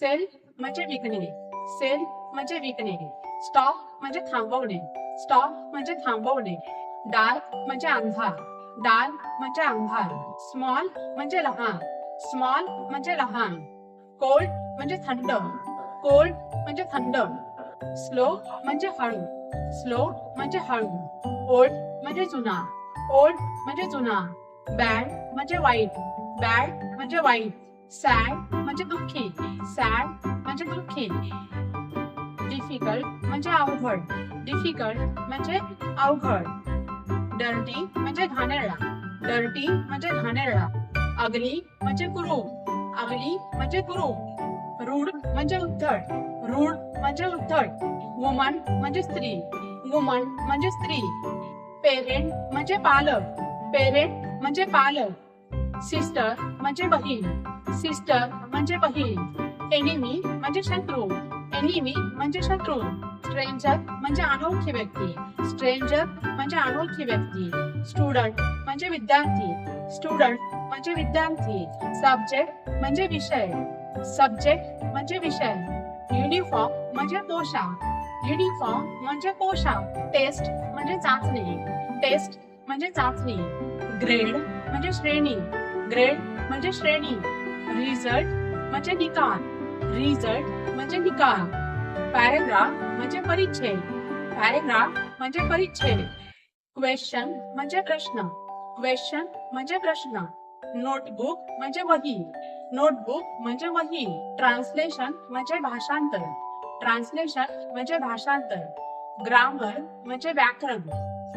Sale म्हणजे विकणे. Sale म्हणजे विकणे. स्टॉप म्हणजे थांबवणे. स्टॉप म्हणजे थांबवणे. डार्क म्हणजे अंधार. डार्क म्हणजे अंधार. स्मॉल म्हणजे लहान. स्मॉल म्हणजे लहान. कोल्ड म्हणजे थंड. कोल्ड म्हणजे थंड. स्लो म्हणजे हळू. स्लो म्हणजे हळू. ओल्ड म्हणजे जुना. ओल्ड म्हणजे जुना. बॅड म्हणजे वाईट. बॅड म्हणजे वाईट. सॅड म्हणजे दुःखी. सॅड म्हणजे दुःखी. डिफिकल्ट म्हणजे अवघड. डिफिकल्ट म्हणजे अवघड. डर्टी म्हणजे घाणेरडा. डर्टी म्हणजे घाणेरडा. अगली म्हणजे कुरू अगली म्हणजे कुरू रूढ म्हणजे उद्धट. रूढ म्हणजे उद्धट. वुमन म्हणजे स्त्री. वुमन म्हणजे स्त्री. पेरेंट म्हणजे पालक. पेरेंट म्हणजे पालक. सिस्टर म्हणजे बहीण. सिस्टर म्हणजे बहीण एनिमी म्हणजे शत्रू एनिमी म्हणजे शत्रू स्ट्रेंजर म्हणजे अनोळखी व्यक्ती स्ट्रेंजर म्हणजे अनोळखी व्यक्ती स्टुडंट म्हणजे विद्यार्थी स्टुडंट म्हणजे विद्यार्थी सब्जेक्ट म्हणजे विषय सब्जेक्ट म्हणजे विषय युनिफॉर्म म्हणजे पोशाख युनिफॉर्म म्हणजे पोशाख टेस्ट म्हणजे चाचणी टेस्ट म्हणजे चाचणी ग्रेड म्हणजे श्रेणी ग्रेड म्हणजे श्रेणी रिझल्ट म्हणजे निकाल. रिझल्ट म्हणजे निकाल. पॅरेग्राफ म्हणजे परिच्छेद. पॅरेग्राफ म्हणजे परिच्छेद. क्वेश्चन म्हणजे प्रश्न. क्वेश्चन म्हणजे प्रश्न. नोटबुक म्हणजे वही. नोटबुक म्हणजे वही. ट्रान्सलेशन म्हणजे भाषांतर. ट्रान्सलेशन म्हणजे भाषांतर. ग्रामर म्हणजे व्याकरण.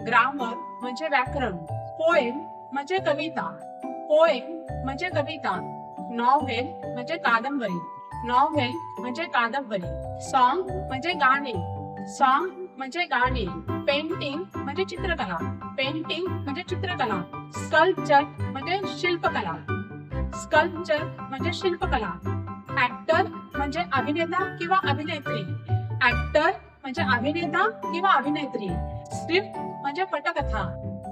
ग्रामर म्हणजे व्याकरण. पोएम म्हणजे कविता. पोएम म्हणजे कविता. नॉव्हेल म्हणजे कादंबरी. नॉव्हेल म्हणजे कादंबरी. सॉन्ग म्हणजे गाणे. सॉन्ग म्हणजे गाणे. पेंटिंग म्हणजे चित्रकला. पेंटिंग म्हणजे चित्रकला. स्कल्पचर म्हणजे शिल्पकला. स्कल्पचर म्हणजे शिल्पकला. ऍक्टर म्हणजे अभिनेता किंवा अभिनेत्री. ऍक्टर म्हणजे अभिनेता किंवा अभिनेत्री. स्क्रिप्ट म्हणजे पटकथा.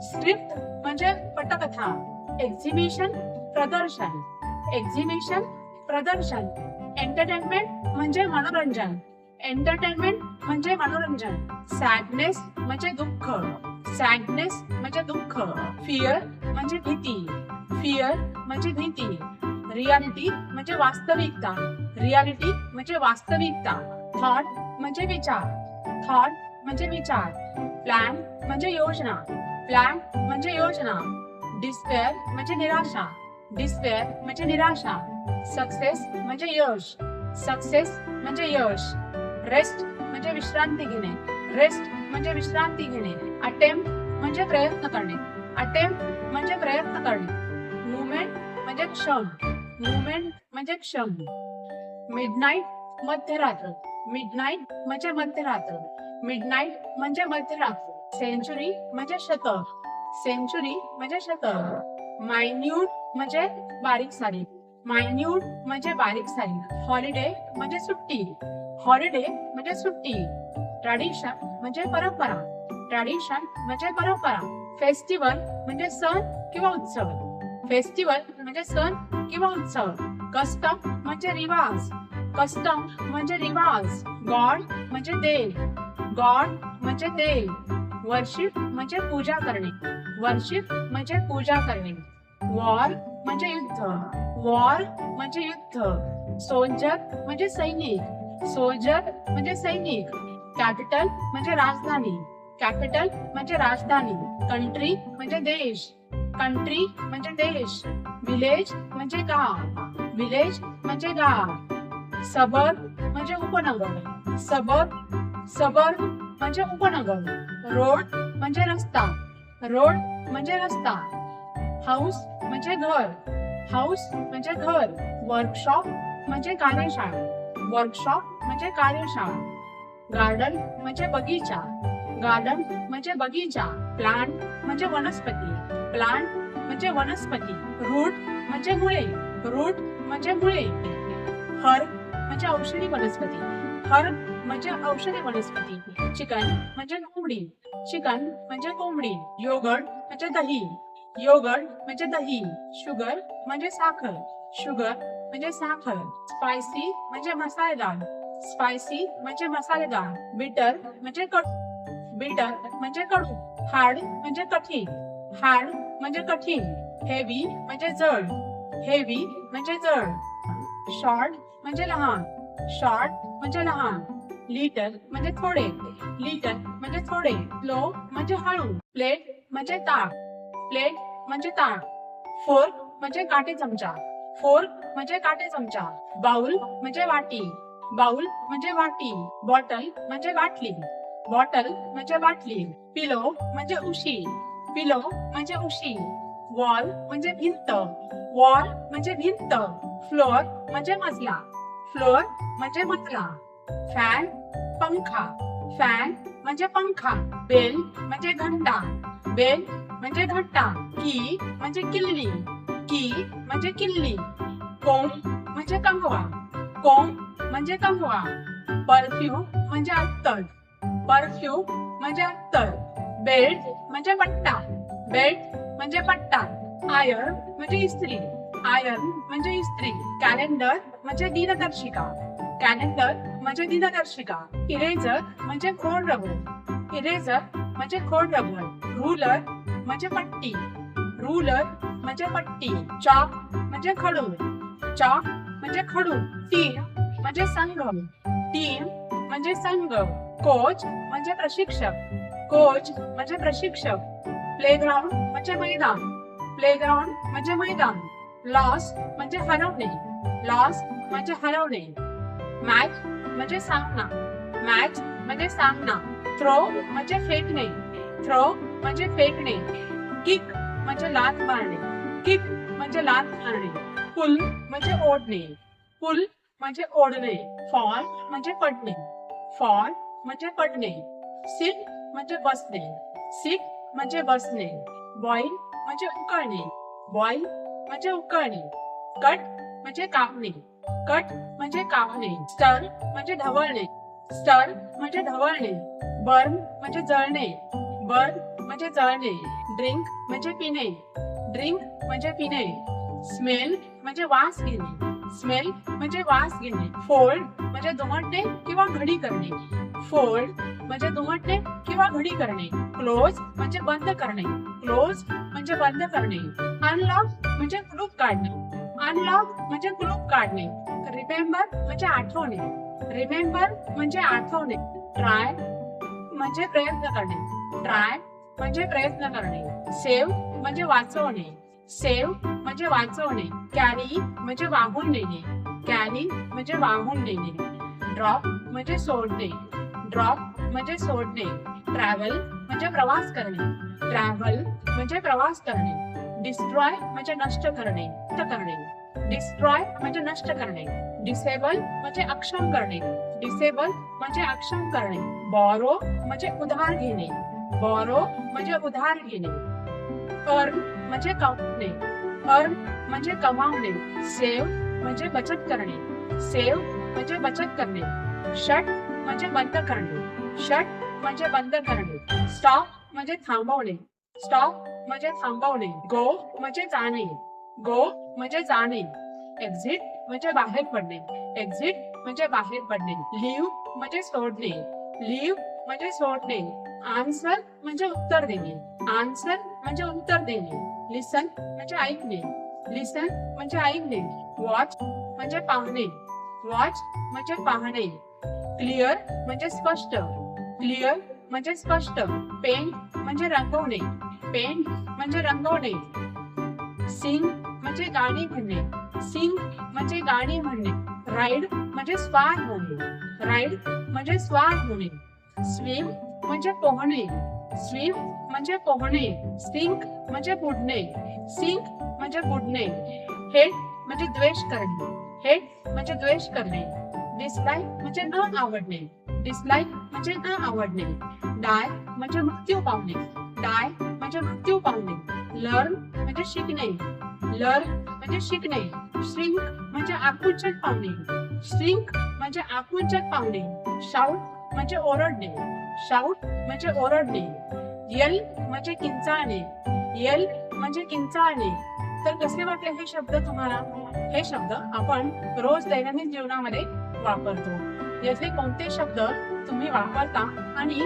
स्क्रिप्ट म्हणजे पटकथा. एक्झिबिशन प्रदर्शन. एक्झिबिशन प्रदर्शन एंटरटेनमेंट म्हणजे मनोरंजन एंटरटेनमेंट म्हणजे मनोरंजन सॅडनेस म्हणजे दुःख सॅडनेस म्हणजे दुःख फिअर म्हणजे भीती फिअर म्हणजे भीती रियालिटी म्हणजे वास्तविकता रियालिटी म्हणजे वास्तविकता थॉट म्हणजे विचार थॉट म्हणजे विचार प्लॅन म्हणजे योजना प्लॅन म्हणजे योजना डिस्पेअर म्हणजे निराशा डिस्पेअर म्हणजे निराशा. सक्सेस म्हणजे यश. सक्सेस म्हणजे यश. रेस्ट म्हणजे विश्रांती घेणे. रेस्ट म्हणजे विश्रांती घेणे. अटेम्प्ट म्हणजे प्रयत्न करणे. अटेम्प्ट म्हणजे प्रयत्न करणे. मुवमेंट म्हणजे क्षण. मुवमेंट म्हणजे क्षण. मिडनाईट मध्यरात्र मिडनाईट म्हणजे मध्यरात्र. मिडनाईट म्हणजे मध्यरात्र. सेंचुरी म्हणजे शतक. सेंचुरी म्हणजे शतक. मायन्यूट म्हणजे बारीक सारीक मायन्यूट म्हणजे बारीक सारीक हॉलिडे म्हणजे सुट्टी. हॉलिडे म्हणजे सुट्टी. ट्रॅडिशन म्हणजे परंपरा. ट्रॅडिशन म्हणजे परंपरा. फेस्टिवल म्हणजे सण किंवा उत्सव. फेस्टिवल म्हणजे सण किंवा उत्सव. कस्टम म्हणजे रिवाज. कस्टम म्हणजे रिवाज. गॉड म्हणजे देव. गॉड म्हणजे देव. वर्षिप म्हणजे पूजा करणे. वर्षिप म्हणजे पूजा करणे. वॉर म्हणजे युद्ध. वॉर म्हणजे युद्ध. सोल्जर म्हणजे सैनिक. सोल्जर म्हणजे सैनिक. कॅपिटल म्हणजे राजधानी. कॅपिटल म्हणजे राजधानी. कंट्री म्हणजे देश. कंट्री म्हणजे देश. विलेज म्हणजे गाव. विलेज म्हणजे गाव. सबर म्हणजे उपनगर. सबर सबर म्हणजे उपनगर. रोड म्हणजे रस्ता. रोड म्हणजे रस्ता. हाऊस म्हणजे घर. हाऊस म्हणजे घर. वर्कशॉप म्हणजे कार्यशाळा. वर्कशॉप म्हणजे कार्यशाळा. गार्डन म्हणजे बगीचा. गार्डन म्हणजे बगीचा. प्लांट म्हणजे वनस्पती. प्लांट म्हणजे वनस्पती. रूट म्हणजे मुळे. रूट म्हणजे मुळे. हर म्हणजे औषधी वनस्पती. हर म्हणजे औषधी वनस्पती. चिकन म्हणजे कोंबडी. चिकन म्हणजे कोंबडी. योगर्ट म्हणजे दही. योगर्ट म्हणजे दही शुगर म्हणजे साखर शुगर म्हणजे साखर स्पायसी म्हणजे मसालेदार स्पायसी म्हणजे मसालेदार बिटर म्हणजे कडू बिटर म्हणजे कडू हार्ड म्हणजे कठीण हार्ड म्हणजे कठीण हेवी म्हणजे जड हेवी म्हणजे जड शॉर्ट म्हणजे लहान शॉर्ट म्हणजे लहान लिटर म्हणजे थोडे लिटर म्हणजे थोडे लो म्हणजे हळू प्लेट म्हणजे ताक प्लेट म्हणजे ताण फोर्क म्हणजे काटे चमचा. फोर्क म्हणजे काटे चमचा. बाउल म्हणजे वाटी. बाउल म्हणजे वाटी. बॉटल म्हणजे बाटली. बॉटल म्हणजे बाटली. पिलो म्हणजे उशी. पिलो म्हणजे उशी. वॉल म्हणजे भिंत. वॉल म्हणजे भिंत. फ्लोअर म्हणजे मजला. फ्लोअर म्हणजे मजला. फॅन पंखा. फॅन म्हणजे पंखा. बेल म्हणजे घंटा. बेल म्हणजे घट्टा की म्हणजे किल्ली की म्हणजे किल्ली कोम म्हणजे कंगवा कोम म्हणजे कंगवा परफ्यूम म्हणजे अत्तर परफ्यूम म्हणजे अत्तर बेल्ट म्हणजे पट्टा बेल्ट म्हणजे पट्टा आयर्न म्हणजे इस्त्री आयर्न म्हणजे इस्त्री कॅलेंडर म्हणजे दिनदर्शिका कॅलेंडर म्हणजे दिनदर्शिका इरेझर म्हणजे खोड रबर इरेझर म्हणजे खोड रबर रुलर म्हणजे पट्टी. रुलर म्हणजे पट्टी. चॉक म्हणजे खडू चॉक म्हणजे खडू टीम म्हणजे संघ. टीम म्हणजे संघ. कोच म्हणजे प्रशिक्षक. कोच म्हणजे प्रशिक्षक. प्लेग्राउंड म्हणजे मैदान. प्लेग्राउंड म्हणजे मैदान. लॉस म्हणजे हरवणे. लॉस म्हणजे हरवणे. मॅच म्हणजे सामना. मॅच म्हणजे सामना. थ्रो म्हणजे फेकणे. थ्रो म्हणजे फेकणे किक म्हणजे लात मारणे किक म्हणजे लात मारणे पुल म्हणजे ओढणे पुल म्हणजे ओढणे फॉल म्हणजे पडणे फॉल म्हणजे पडणे सिट म्हणजे बसणे सिट म्हणजे बसणे बॉईल म्हणजे उकळणे बॉईल म्हणजे उकळणे कट म्हणजे कापणे कट म्हणजे कापणे स्टर म्हणजे ढवळणे स्टर म्हणजे ढवळणे बर्न म्हणजे जळणे बर्न म्हणजे जळणे. ड्रिंक म्हणजे पिणे. ड्रिंक म्हणजे पिणे. स्मेल म्हणजे वास घेणे. स्मेल म्हणजे वास घेणे. फोल्ड म्हणजे दुमटणे किंवा घडी करणे. फोल्ड म्हणजे दुमटणे किंवा घडी करणे. क्लोज म्हणजे बंद करणे. क्लोज म्हणजे बंद करणे. अनलॉक म्हणजे कुलूप काढणे. अनलॉक म्हणजे कुलूप काढणे. रिमेंबर म्हणजे आठवणे. रिमेंबर म्हणजे आठवणे. ट्राय म्हणजे प्रयत्न करणे. ट्राय म्हणजे प्रयत्न करणे. सेव म्हणजे वाचवणे. सेव म्हणजे वाचवणे. कॅरी म्हणजे वाहून नेणे. कॅरी म्हणजे वाहून नेणे. ड्रॉप म्हणजे सोडणे. ड्रॉप म्हणजे सोडणे. ट्रॅव्हल म्हणजे प्रवास करणे. ट्रॅव्हल म्हणजे प्रवास करणे. डिस्ट्रॉय म्हणजे नष्ट करणे. करणे. डिस्ट्रॉय म्हणजे नष्ट करणे. डिसेबल म्हणजे अक्षम करणे. डिसेबल म्हणजे अक्षम करणे. बॉरो म्हणजे उधार घेणे. बॉरो म्हणजे उधार घेणे. अर्न म्हणजे कमवणे. अर्न म्हणजे कमावणे. सेव म्हणजे बचत करणे. सेव म्हणजे बचत करणे. शट म्हणजे बंद करणे. शट म्हणजे बंद करणे. स्टॉप म्हणजे थांबवणे. स्टॉप म्हणजे थांबवणे. गो म्हणजे जाणे. गो म्हणजे जाणे. एक्झिट म्हणजे बाहेर पडणे. एक्झिट म्हणजे बाहेर पडणे. लिव्ह म्हणजे सोडणे. लिव्ह म्हणजे सोडणे. आन्सर म्हणजे उत्तर देणे. आन्सर म्हणजे उत्तर देणे. लिसन म्हणजे ऐकणे. लिसन म्हणजे ऐकणे. वॉच म्हणजे पाहणे. वॉच म्हणजे पाहणे. क्लिअर म्हणजे स्पष्ट. क्लिअर म्हणजे स्पष्ट. पेंट म्हणजे रंगवणे. पेंट म्हणजे रंगवणे. सिंग म्हणजे गाणी म्हणणे. सिंग म्हणजे गाणी म्हणणे. राईड म्हणजे स्वार होणे. राईड म्हणजे स्वार होणे. स्विम म्हणजे पोहणे. स्विम म्हणजे पोहणे. सिंक म्हणजे बुडणे. सिंक म्हणजे बुडणे. हेट म्हणजे द्वेष करणे. हेट म्हणजे द्वेष करणे. डिसलाईक म्हणजे न आवडणे. डिसलाईक म्हणजे न आवडणे. डाय म्हणजे मृत्यू पावणे. डाय म्हणजे मृत्यू पावणे. लर्न म्हणजे शिकणे. लर्न म्हणजे शिकणे. श्रिंक म्हणजे आकुंचन पावणे. श्रिंक म्हणजे आकुंचन पावणे. शाऊट म्हणजे ओरडणे. शाऊट म्हणजे ओरडणे. यल म्हणजे किंचाळणे. यल म्हणजे किंचाळणे. तर कसे वाटले हे शब्द तुम्हाला? हे शब्द आपण रोज दैनंदिन जीवनामध्ये वापरतो. यातले कोणते शब्द तुम्ही वापरता आणि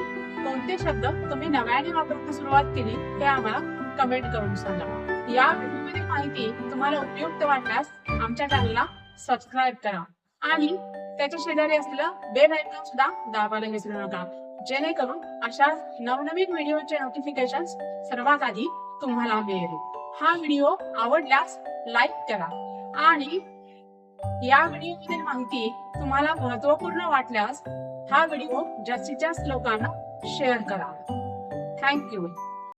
कोणते शब्द तुम्ही नव्याने वापरण्यास सुरुवात केली हे आम्हाला कमेंट करून सांगा. या व्हिडिओमध्ये माहिती तुम्हाला उपयुक्त वाटल्यास आमच्या चॅनलला सबस्क्राईब करा. आणि त्याच्या शेजारी असलेलं बेल आयकॉन सुद्धा दाबायला विसरू नका. जेणेकरून अशा नवनवीन व्हिडिओचे नोटिफिकेशन सर्वात आधी तुम्हाला मिळेल. हा व्हिडिओ आवडल्यास लाईक करा आणि या व्हिडिओमधील माहिती तुम्हाला महत्त्वपूर्ण वाटल्यास हा व्हिडिओ जास्तीत जास्त लोकांना शेअर करा. थँक्यू